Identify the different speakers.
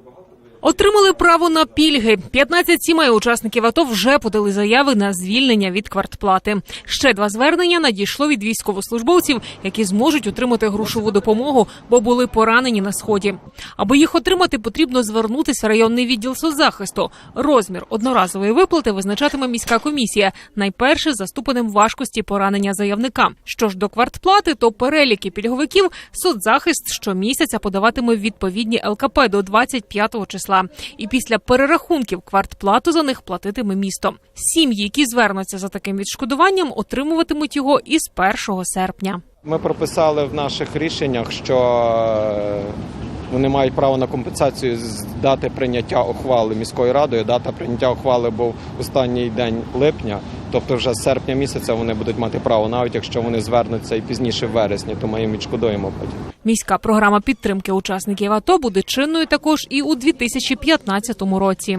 Speaker 1: Багато Отримали право на пільги. 15 сімей учасників АТО вже подали заяви на звільнення від квартплати. Ще два звернення надійшло від військовослужбовців, які зможуть отримати грошову допомогу, бо були поранені на сході. Аби їх отримати, потрібно звернутися в районний відділ соцзахисту. Розмір одноразової виплати визначатиме міська комісія, найперше за ступенем важкості поранення заявника. Що ж до квартплати, то переліки пільговиків соцзахист щомісяця подаватиме відповідні ЛКП до 25 числа. І після перерахунків квартплату за них платитиме місто. Сім'ї, які звернуться за таким відшкодуванням, отримуватимуть його із 1 серпня.
Speaker 2: Ми прописали в наших рішеннях, що е, вони мають право на компенсацію з дати прийняття ухвали міською радою. Дата прийняття ухвали був останній день липня, тобто вже з серпня місяця вони будуть мати право, навіть якщо вони звернуться і пізніше в вересні, то ми їм відшкодуємо потім.
Speaker 1: Міська програма підтримки учасників АТО буде чинною також і у 2015 році.